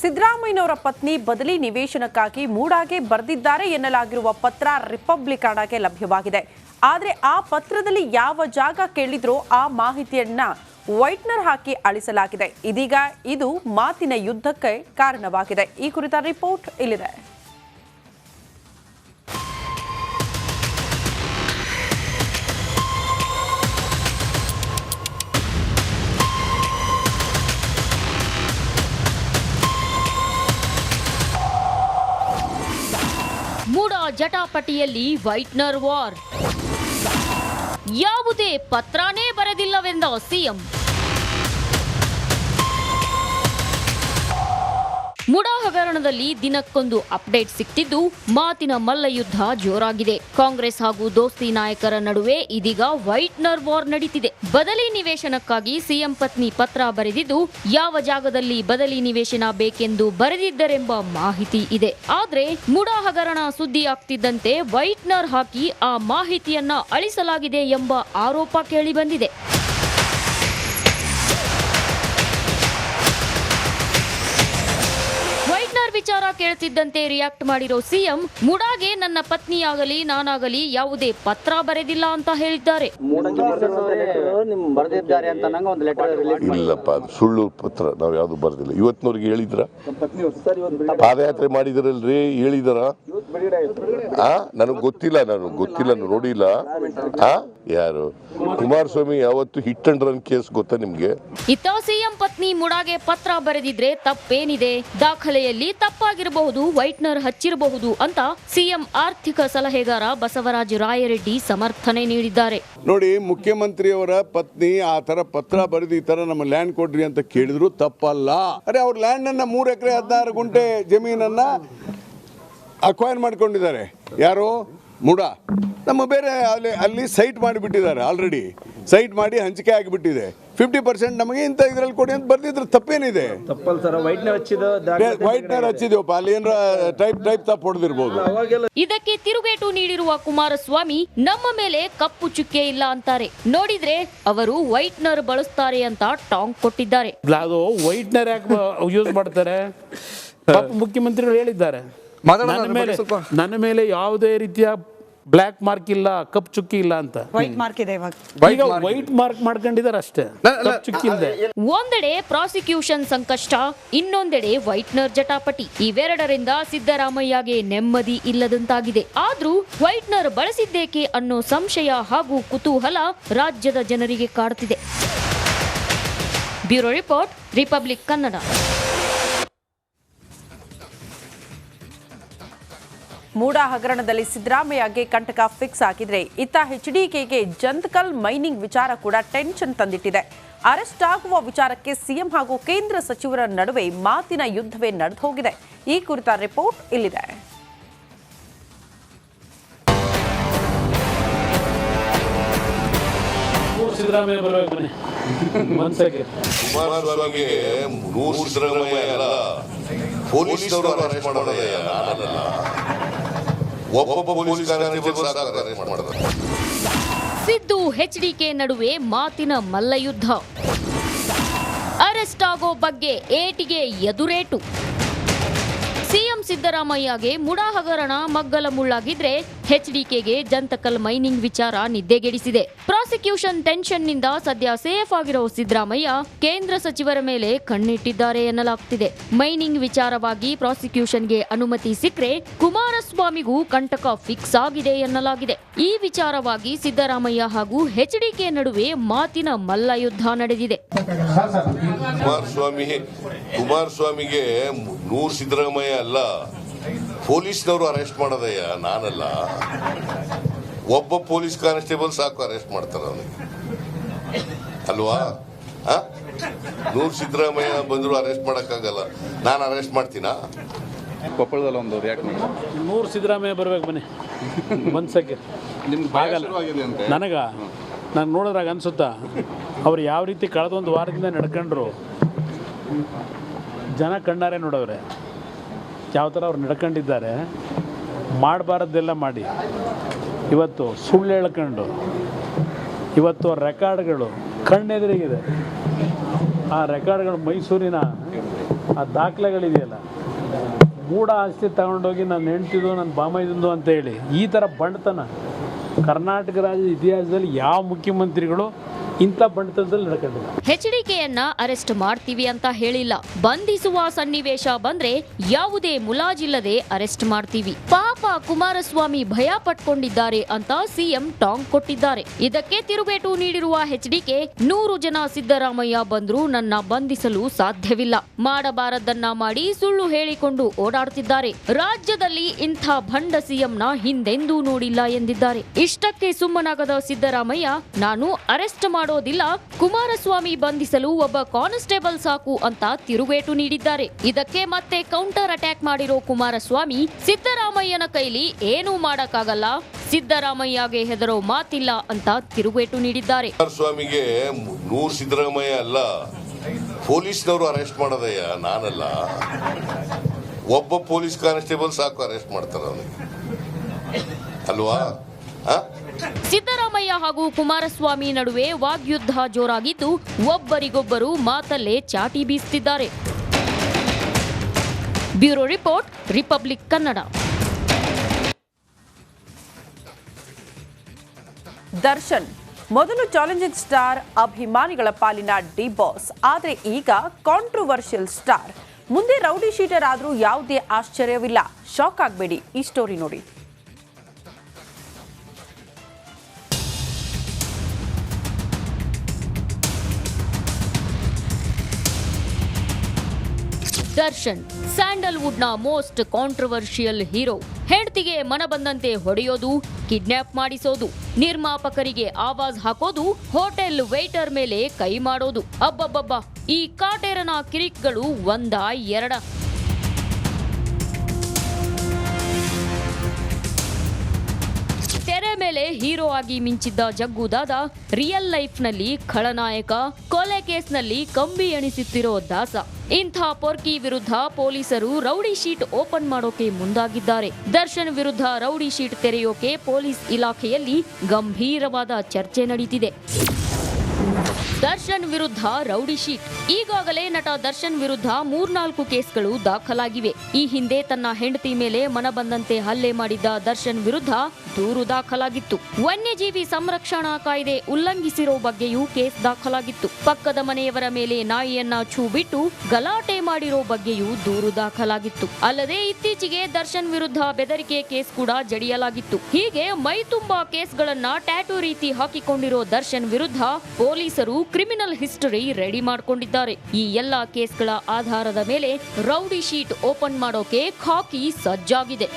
ಸಿದ್ದರಾಮಯ್ಯನವರ ಪತ್ನಿ ಬದಲಿ ನಿವೇಶನಕ್ಕಾಗಿ ಮೂಡಾಗೆ ಬರೆದಿದ್ದಾರೆ ಎನ್ನಲಾಗಿರುವ ಪತ್ರ ರಿಪಬ್ಲಿಕ್ ಹಣಕ್ಕೆ ಲಭ್ಯವಾಗಿದೆ. ಆದರೆ ಆ ಪತ್ರದಲ್ಲಿ ಯಾವ ಜಾಗ ಕೇಳಿದ್ರೋ ಆ ಮಾಹಿತಿಯನ್ನ ವೈಟ್ನರ್ ಹಾಕಿ ಅಳಿಸಲಾಗಿದೆ. ಇದೀಗ ಇದು ಮಾತಿನ ಯುದ್ಧಕ್ಕೆ ಕಾರಣವಾಗಿದೆ. ಈ ಕುರಿತ ರಿಪೋರ್ಟ್ ಇಲ್ಲಿದೆ. ಜಟಾಪಟಿಯಲ್ಲಿ ವೈಟ್ನರ್ ವಾರ್. ಯಾವುದೇ ಪತ್ರನೇ ಬರೆದಿಲ್ಲವೆಂದ ಸಿಎಂ. ಮುಡಾ ಹಗರಣದಲ್ಲಿ ದಿನಕ್ಕೊಂದು ಅಪ್ಡೇಟ್ ಸಿಕ್ತಿದ್ದು, ಮಾತಿನ ಮಲ್ಲಯುದ್ಧ ಜೋರಾಗಿದೆ. ಕಾಂಗ್ರೆಸ್ ಹಾಗೂ ದೋಸ್ತಿ ನಾಯಕರ ನಡುವೆ ಇದೀಗ ವೈಟ್ನರ್ ವಾರ್ ನಡೀತಿದೆ. ಬದಲಿ ನಿವೇಶನಕ್ಕಾಗಿ ಸಿಎಂ ಪತ್ನಿ ಪತ್ರ ಬರೆದಿದ್ದು, ಯಾವ ಜಾಗದಲ್ಲಿ ಬದಲಿ ನಿವೇಶನ ಬೇಕೆಂದು ಬರೆದಿದ್ದರೆಂಬ ಮಾಹಿತಿ ಇದೆ. ಆದ್ರೆ ಮುಡಾ ಹಗರಣ ಸುದ್ದಿ ಆಗ್ತಿದ್ದಂತೆ ವೈಟ್ನರ್ ಹಾಕಿ ಆ ಮಾಹಿತಿಯನ್ನ ಅಳಿಸಲಾಗಿದೆ ಎಂಬ ಆರೋಪ ಕೇಳಿಬಂದಿದೆ ವಿಚಾರ ಕೇಳ್ತಿದ್ದಂತೆ ರಿಯಾಕ್ಟ್ ಮಾಡಿರೋ ಸಿಎಂ ಮುಡಾಗೆ ನನ್ನ ಪತ್ನಿಯಾಗಲಿ ನಾನಾಗಲಿ ಯಾವುದೇ ಪತ್ರ ಬರೆದಿಲ್ಲ ಅಂತ ಹೇಳಿದ್ದಾರೆ. ಮೂಡಂಗಿ ನಿಮ್ ಬರೆದಿದ್ದಾರೆ ಅಂತ ಒಂದು ಲೆಟರ್ ರಿಲೀಸ್ ಇಲ್ಲಪ್ಪ ಅದು ಸುಳ್ಳು ಪತ್ರ ನಾವು ಯಾವುದು ಬರೆದಿಲ್ಲ. ಇವತ್ತಿನವ್ರಿಗೆ ಹೇಳಿದ್ರ? ಪಾದಯಾತ್ರೆ ಮಾಡಿದ್ರಲ್ರಿ ಹೇಳಿದಾರ? ಆ ನನಗೆ ಗೊತ್ತಿಲ್ಲ ನಾನು ಗೊತ್ತಿಲ್ಲ ನೋಡಿಲ್ಲ. ಆ? ಯಾರು? ಕುಮಾರಸ್ವಾಮಿ ಯಾವತ್ತು ಹಿಟ್ ಅಂಡ್ ರನ್ ಕೇಸ್ ಗೊತ್ತಾ ನಿಮ್ಗೆ? ಇತ್ತ ಸಿಎಂ ಪತ್ನಿ ಮುಡಾಗೆ ಪತ್ರ ಬರೆದಿದ್ರೆ ತಪ್ಪೇನಿದೆ? ದಾಖಲೆಯಲ್ಲಿ ತಪ್ಪಾಗಿರಬಹುದು ವೈಟ್ನರ್ ಹಚ್ಚಿರಬಹುದು ಅಂತ ಸಿಎಂ ಆರ್ಥಿಕ ಸಲಹೆಗಾರ ಬಸವರಾಜ ರಾಯರೆಡ್ಡಿ ಸಮರ್ಥನೆ ನೀಡಿದ್ದಾರೆ. ನೋಡಿ ಮುಖ್ಯಮಂತ್ರಿಯವರ ಪತ್ನಿ ಆ ತರ ಪತ್ರ ಬರೆದು ಈ ತರ ನಮ್ಮ ಲ್ಯಾಂಡ್ ಕೊಡ್ರಿ ಅಂತ ಕೇಳಿದ್ರು ತಪ್ಪಲ್ಲ. ಅರೆ ಅವ್ರ ಲ್ಯಾಂಡ್ ಅನ್ನ ಮೂರು ಎಕರೆ ಹದಿನಾರು ಗುಂಟೆ ಜಮೀನನ್ನ ಅಕ್ವೈರ್ ಮಾಡ್ಕೊಂಡಿದ್ದಾರೆ. ಯಾರು? ಮುಡ. ನಮ್ಮ ಬೇರೆ ಅಲ್ಲಿ ಅಲ್ಲಿ ಸೈಟ್ ಮಾಡಿಬಿಟ್ಟಿದ್ದಾರೆ ಆಲ್ರೆಡಿ ಸೈಟ್ ಮಾಡಿ ಹಂಚಿಕೆ ಆಗಿಬಿಟ್ಟಿದೆ. ಫಿಫ್ಟಿ ಪರ್ಸೆಂಟ್ ನಮಗೆ ಇಂಥ ಇದ್ರಲ್ಲಿ ಕೊಡಿ ಅಂತ ಬರ್ದಿದ್ರೆ. ತಪ್ಪೇನಿದೆ? ವೈಟ್ನರ್ ಹಚ್ಚಿದ ವೈಟ್ನರ್ ಹಚ್ಚಿದೇವಪ್ಪ ಅಲ್ಲಿ ಏನಾರ ಟೈಪ್ ಟೈಪ್ ತಪ್ಪು ಹೊಡೆದಿರ್ಬೋದು. ಇದಕ್ಕೆ ತಿರುಗೇಟು ನೀಡಿರುವ ಕುಮಾರಸ್ವಾಮಿ ನಮ್ಮ ಮೇಲೆ ಕಪ್ಪು ಚುಕ್ಕೆ ಇಲ್ಲ ಅಂತಾರೆ. ನೋಡಿದ್ರೆ ಅವರು ವೈಟ್ನರ್ ಬಳಸ್ತಾರೆ ಅಂತ ಟಾಂಗ್ ಕೊಟ್ಟಿದ್ದಾರೆ. ಅದು ವೈಟ್ನರ್ ಯಾಕೆ ಯೂಸ್ ಮಾಡ್ತಾರೆ? ಪಾಪ ಮುಖ್ಯಮಂತ್ರಿಗಳು ಹೇಳಿದ್ದಾರೆ. ನನ್ನ ಮೇಲೆ ನನ್ನ ಮೇಲೆ ಯಾವುದೇ ರೀತಿಯ ಬ್ಲ್ಯಾಕ್ ಮಾರ್ಕ್ ಇಲ್ಲ ಕಪ್ ಚುಕ್ಕಿ ಇಲ್ಲ ಅಂತ. ವೈಟ್ ಮಾರ್ಕ್ ಇದೆ ಇವಾಗ. ಈಗ ವೈಟ್ ಮಾರ್ಕ್ ಮಾಡ್ಕೊಂಡಿದ್ದಾರೆ ಅಷ್ಟೇ. ಕಪ್ ಚುಕ್ಕಿ ಇಲ್ಲದೆ ಒಂದೆಡೆ ಪ್ರಾಸಿಕ್ಯೂಷನ್ ಸಂಕಷ್ಟ ಇನ್ನೊಂದೆಡೆ ವೈಟ್ನರ್ ಜಟಾಪಟಿ. ಇವೆರಡರಿಂದ ಸಿದ್ದರಾಮಯ್ಯಗೆ ನೆಮ್ಮದಿ ಇಲ್ಲದಂತಾಗಿದೆ. ಆದ್ರೂ ವೈಟ್ನರ್ ಬಳಸಿದ್ದೇಕೆ ಅನ್ನೋ ಸಂಶಯ ಹಾಗೂ ಕುತೂಹಲ ರಾಜ್ಯದ ಜನರಿಗೆ ಕಾಡುತ್ತಿದೆ bureau report republic Kannada MUDA ಹಗರಣದಲ್ಲಿ ಸಿದ್ದರಾಮಯ್ಯಗೆ ಕಂಟಕ ಫಿಕ್ಸ್ ಆಗಿದ್ರೆ ಇತ್ತ ಎಚ್ಡಿಕೆಗೆ ಜಂತಕಲ್ ಮೈನಿಂಗ್ ವಿಚಾರ ಕೂಡ ಟೆನ್ಷನ್ ತಂದಿಟ್ಟಿದೆ. ಅರೆಸ್ಟ್ ಆಗುವ ವಿಚಾರಕ್ಕೆ ಸಿಎಂ ಹಾಗೂ ಕೇಂದ್ರ ಸಚಿವರ ನಡುವೆ ಮಾತಿನ ಯುದ್ಧವೇ ನಡೆದು ಹೋಗಿದೆ. ಈ ಕುರಿತ ರಿಪೋರ್ಟ್ ಇಲ್ಲಿದೆ. ಸಿದ್ದರಾಮಯ್ಯ ಬರಬೇಕು ಬನ್ನಿ. ಮನ್ಸಕ್ಕೆ ಕುಮಾರಸ್ವಾಮಿಗೆ ನೂರು ಸಿದ್ದರಾಮಯ್ಯ ಅಲ್ಲ ಪೊಲೀಸ್ನವರು ಅರೆಸ್ಟ್ ಮಾಡೋದಯ್ಯ ನಾನಲ್ಲ ಒಬ್ಬೊಬ್ಬ ಪೊಲೀಸ್ ಕಾನ್ಸ್ಟೇಬಲ್ ಸಿದ್ದು ಎಚ್ಡಿಕೆ ನಡುವೆ ಮಾತಿನ ಮಲ್ಲಯುದ್ಧ. ಅರೆಸ್ಟ್ ಆಗೋ ಬಗ್ಗೆ ಏಟಿಗೆ ಎದುರೇಟು. ಸಿಎಂ ಸಿದ್ದರಾಮಯ್ಯಗೆ ಮುಡಾ ಹಗರಣ ಮಗ್ಗಲ ಮುಳ್ಳಾಗಿದ್ರೆ ಎಚ್ಡಿಕೆಗೆ ಜಂತಕಲ್ ಮೈನಿಂಗ್ ವಿಚಾರ ನಿದ್ದೆಗೆಡಿಸಿದೆ. ಪ್ರಾಸಿಕ್ಯೂಷನ್ ಟೆನ್ಷನ್ನಿಂದ ಸದ್ಯ ಸೇಫ್ ಆಗಿರೋ ಸಿದ್ದರಾಮಯ್ಯ ಕೇಂದ್ರ ಸಚಿವರ ಮೇಲೆ ಕಣ್ಣಿಟ್ಟಿದ್ದಾರೆ ಎನ್ನಲಾಗ್ತಿದೆ. ಮೈನಿಂಗ್ ವಿಚಾರವಾಗಿ ಪ್ರಾಸಿಕ್ಯೂಷನ್ಗೆ ಅನುಮತಿ ಸಿಕ್ಕರೆ ಕುಮಾರಸ್ವಾಮಿಗೂ ಕಂಟಕ ಫಿಕ್ಸ್ ಆಗಿದೆ ಎನ್ನಲಾಗಿದೆ. ಈ ವಿಚಾರವಾಗಿ ಸಿದ್ದರಾಮಯ್ಯ ಹಾಗೂ ಎಚ್ಡಿಕೆ ನಡುವೆ ಮಾತಿನ ಮಲ್ಲಯುದ್ಧ ನಡೆದಿದೆ. ಕುಮಾರಸ್ವಾಮಿ, ಕುಮಾರಸ್ವಾಮಿಗೆ ನೂರು ಸಿದ್ದರಾಮಯ್ಯ ಅಲ್ಲ ಪೊಲೀಸ್ನವರು ಅರೆಸ್ಟ್ ಮಾಡೋದಯ್ಯ ನಾನಲ್ಲ. ಒಬ್ಬ ಪೊಲೀಸ್ ಕಾನ್ಸ್ಟೇಬಲ್ ಸಾಕು ಅರೆಸ್ಟ್ ಮಾಡ್ತಾರೆ ಅವನಿಗೆ. ಅಲ್ವಾ? ನೂರು ಸಿದ್ದರಾಮಯ್ಯ ಬಂದ್ರು ಅರೆಸ್ಟ್ ಮಾಡೋಕ್ಕಾಗಲ್ಲ. ನಾನು ಅರೆಸ್ಟ್ ಮಾಡ್ತೀನಾ? ಕೊಪ್ಪಳದಲ್ಲಿ ಒಂದು ರಿಯಾಕ್ಟ್ ಮಾಡಿ ನೂರು ಸಿದ್ದರಾಮಯ್ಯ ಬರ್ಬೇಕು ಬನ್ನಿ. ಮನ್ಸಕ್ಕೆ ನಿಮ್ಗೆ ಅಂತೆ. ನನಗ? ನಾನು ನೋಡಿದ್ರಾಗ ಅನ್ಸುತ್ತಾ ಅವ್ರು ಯಾವ ರೀತಿ ಕಳೆದೊಂದು ವಾರದಿಂದ ನಡ್ಕೊಂಡ್ರು ಜನ ಕಣ್ಣಾರೆ ನೋಡವ್ರೆ. ಯಾವ ಥರ ಅವ್ರು ನಡ್ಕೊಂಡಿದ್ದಾರೆ ಮಾಡಬಾರದ್ದೆಲ್ಲ ಮಾಡಿ. ಇವತ್ತು ಸುಳ್ಳು ಹೇಳ್ಕೊಂಡು, ಇವತ್ತು ರೆಕಾರ್ಡ್ಗಳು ಕಣ್ಣೆದುರಿಗಿದೆ. ಆ ರೆಕಾರ್ಡ್ಗಳು ಮೈಸೂರಿನ ಆ ದಾಖಲೆಗಳಿದೆಯಲ್ಲ, ಮೂಢ ಆಸ್ತಿ ತಗೊಂಡೋಗಿ ನಾನು ಹೆಂಡ್ತಿದು, ನನ್ನ ಬಾಮೈದಿಂದು ಅಂತ ಹೇಳಿ, ಈ ಥರ ಬಂಡತನ ಕರ್ನಾಟಕ ರಾಜ್ಯದ ಇತಿಹಾಸದಲ್ಲಿ ಯಾವ ಮುಖ್ಯಮಂತ್ರಿಗಳು ಇಂಥ ಬಂಡತನದಲ್ಲಿ ನಡ್ಕೊಂಡಿಲ್ಲ. ಅರೆಸ್ಟ್ ಮಾಡ್ತೀವಿ ಅಂತ ಹೇಳಿಲ್ಲ. ಬಂಧಿಸುವ ಸನ್ನಿವೇಶ ಬಂದ್ರೆ ಯಾವುದೇ ಮುಲಾಜಿಲ್ಲದೆ ಅರೆಸ್ಟ್ ಮಾಡ್ತೀವಿ. ಪಾಪ ಕುಮಾರಸ್ವಾಮಿ ಭಯ ಪಟ್ಕೊಂಡಿದ್ದಾರೆ ಅಂತ ಸಿಎಂ ಟಾಂಗ್ ಕೊಟ್ಟಿದ್ದಾರೆ. ಇದಕ್ಕೆ ತಿರುಗೇಟು ನೀಡಿರುವ ಹೆಚ್ಡಿಕೆ ನೂರು ಜನ ಸಿದ್ದರಾಮಯ್ಯ ಬಂದ್ರು ನನ್ನ ಬಂಧಿಸಲು ಸಾಧ್ಯವಿಲ್ಲ. ಮಾಡಬಾರದನ್ನ ಮಾಡಿ ಸುಳ್ಳು ಹೇಳಿಕೊಂಡು ಓಡಾಡುತ್ತಿದ್ದಾರೆ ರಾಜ್ಯದಲ್ಲಿ ಇಂಥ ಭಂಡ ಸಿಎಂನ ಹಿಂದೆಂದೂ ನೋಡಿಲ್ಲ ಎಂದಿದ್ದಾರೆ. ಇಷ್ಟಕ್ಕೆ ಸುಮ್ಮನಾಗದ ಸಿದ್ದರಾಮಯ್ಯ, ನಾನು ಅರೆಸ್ಟ್ ಮಾಡೋದಿಲ್ಲ, ಕುಮಾರಸ್ವಾಮಿ ಬಂಧಿಸಲು ಒಬ್ಬ ಕಾನ್ಸ್ಟೇಬಲ್ ಸಾಕು ಅಂತ ತಿರುಗೇಟು ನೀಡಿದ್ದಾರೆ. ಇದಕ್ಕೆ ಮತ್ತೆ ಕೌಂಟರ್ ಅಟ್ಯಾಕ್ ಮಾಡಿರೋ ಕುಮಾರಸ್ವಾಮಿ ಸಿದ್ದರಾಮಯ್ಯನ ಕೈಲಿ ಏನೂ ಮಾಡಕ್ಕಾಗಲ್ಲ, ಸಿದ್ದರಾಮಯ್ಯಗೆ ಹೆದರೋ ಮಾತಿಲ್ಲ ಅಂತ ತಿರುಗೇಟು ನೀಡಿದ್ದಾರೆ. ಕುಮಾರಸ್ವಾಮಿಗೆ ನೂರು ಸಿದ್ದರಾಮಯ್ಯ ಅಲ್ಲ, ಪೊಲೀಸ್ನವರು ಅರೆಸ್ಟ್ ಮಾಡೋದಯ್ಯ, ನಾನಲ್ಲ. ಒಬ್ಬ ಪೊಲೀಸ್ ಕಾನ್ಸ್ಟೇಬಲ್ ಸಾಕು ಅರೆಸ್ಟ್ ಮಾಡ್ತಾರೆ ಅಲ್ವಾ? ಸಿದ್ದರಾಮಯ್ಯ ಹಾಗೂ ಕುಮಾರಸ್ವಾಮಿ ನಡುವೆ ವಾಗ್ಯುದ್ಧ ಜೋರಾಗಿದ್ದು ಒಬ್ಬರಿಗೊಬ್ಬರು ಮಾತಲ್ಲೇ ಚಾಟಿ ಬೀಸುತ್ತಿದ್ದಾರೆ bureau report Republic Kannada. Darshan ಮೊದಲು ಚಾಲೆಂಜಿಂಗ್ ಸ್ಟಾರ್ ಅಭಿಮಾನಿಗಳ ಪಾಲಿನ ಡಿ ಬಾಸ್ ಆದರೆ ಈಗ ಕಾಂಟ್ರವರ್ಷಿಯಲ್ ಸ್ಟಾರ್ ಮುಂದೆ ರೌಡಿ ಶೀಟರ್ ಆದರೂ ಯಾವುದೇ ಆಶ್ಚರ್ಯವಿಲ್ಲ. ಶಾಕ್ ಆಗಬೇಡಿ ಈ ಸ್ಟೋರಿ ನೋಡಿ. ದರ್ಶನ್, ಸ್ಯಾಂಡಲ್ವುಡ್ನ ಮೋಸ್ಟ್ ಕಾಂಟ್ರವರ್ಷಿಯಲ್ ಹೀರೋ ಹೆಂಡತಿಗೆ ಮನ ಬಂದಂತೆ ಹೊಡೆಯೋದು ಕಿಡ್ನಾಪ್ ಮಾಡಿಸೋದು, ನಿರ್ಮಾಪಕರಿಗೆ ಆವಾಜ್ ಹಾಕೋದು ಹೋಟೆಲ್ ವೇಟರ್ ಮೇಲೆ ಕೈ ಮಾಡೋದು. ಅಬ್ಬಬ್ಬಬ್ಬ, ಈ ಕಾಟೇರನ ಕಿರಿಕ್ಗಳು ಒಂದ ಎರಡ. ತೆರೆ ಮೇಲೆ ಹೀರೋ ಆಗಿ ಮಿಂಚಿದ್ದ ಜಗ್ಗುದಾದ ರಿಯಲ್ ಲೈಫ್ನಲ್ಲಿ ಖಳನಾಯಕ, ಕೊಲೆ ಕೇಸ್ನಲ್ಲಿ ಕಂಬಿ ಎಣಿಸುತ್ತಿರೋ ದಾಸ. ಇಂಥ ಪೊರ್ಕಿ ವಿರುದ್ಧ ಪೊಲೀಸರು ರೌಡಿ ಶೀಟ್ ಓಪನ್ ಮಾಡೋಕೆ ಮುಂದಾಗಿದ್ದಾರೆ. ದರ್ಶನ್ ವಿರುದ್ಧ ರೌಡಿ ಶೀಟ್ ತೆರೆಯೋಕೆ ಪೊಲೀಸ್ ಇಲಾಖೆಯಲ್ಲಿ ಗಂಭೀರವಾದ ಚರ್ಚೆ ನಡೀತಿದೆ. ದರ್ಶನ್ ವಿರುದ್ಧ ರೌಡಿ ಶೀಟ್. ಈಗಾಗಲೇ ನಟ ದರ್ಶನ್ ವಿರುದ್ಧ ಮೂರ್ನಾಲ್ಕು ಕೇಸ್ಗಳು ದಾಖಲಾಗಿವೆ. ಈ ಹಿಂದೆ ತನ್ನ ಹೆಂಡತಿ ಮೇಲೆ ಮನಬಂದಂತೆ ಹಲ್ಲೆ ಮಾಡಿದ್ದ ದರ್ಶನ್ ವಿರುದ್ಧ ದೂರು ದಾಖಲಾಗಿತ್ತು. ವನ್ಯಜೀವಿ ಸಂರಕ್ಷಣಾ ಕಾಯ್ದೆ ಉಲ್ಲಂಘಿಸಿರೋ ಬಗ್ಗೆಯೂ ಕೇಸ್ ದಾಖಲಾಗಿತ್ತು. ಪಕ್ಕದ ಮನೆಯವರ ಮೇಲೆ ನಾಯಿಯನ್ನ ಛೂ ಬಿಟ್ಟು ಗಲಾಟೆ ಮಾಡಿರೋ ಬಗ್ಗೆಯೂ ದೂರು ದಾಖಲಾಗಿತ್ತು. ಅಲ್ಲದೆ ಇತ್ತೀಚೆಗೆ ದರ್ಶನ್ ವಿರುದ್ಧ ಬೆದರಿಕೆ ಕೇಸ್ ಕೂಡ ಜಡಿಯಲಾಗಿತ್ತು. ಹೀಗೆ ಮೈತುಂಬಾ ಕೇಸ್ಗಳನ್ನ ಟ್ಯಾಟೂ ರೀತಿ ಹಾಕಿಕೊಂಡಿರೋ ದರ್ಶನ್ ವಿರುದ್ಧ ಪೊಲೀಸರು ಕ್ರಿಮಿನಲ್ ಹಿಸ್ಟರಿ ರೆಡಿ ಮಾಡಿಕೊಂಡಿದ್ದಾರೆ. ಈ ಎಲ್ಲಾ ಕೇಸ್ಗಳ ಆಧಾರದ ಮೇಲೆ ರೌಡಿ ಶೀಟ್ ಓಪನ್ ಮಾಡೋಕೆ ಖಾಕಿ ಸಜ್ಜಾಗಿದೆ.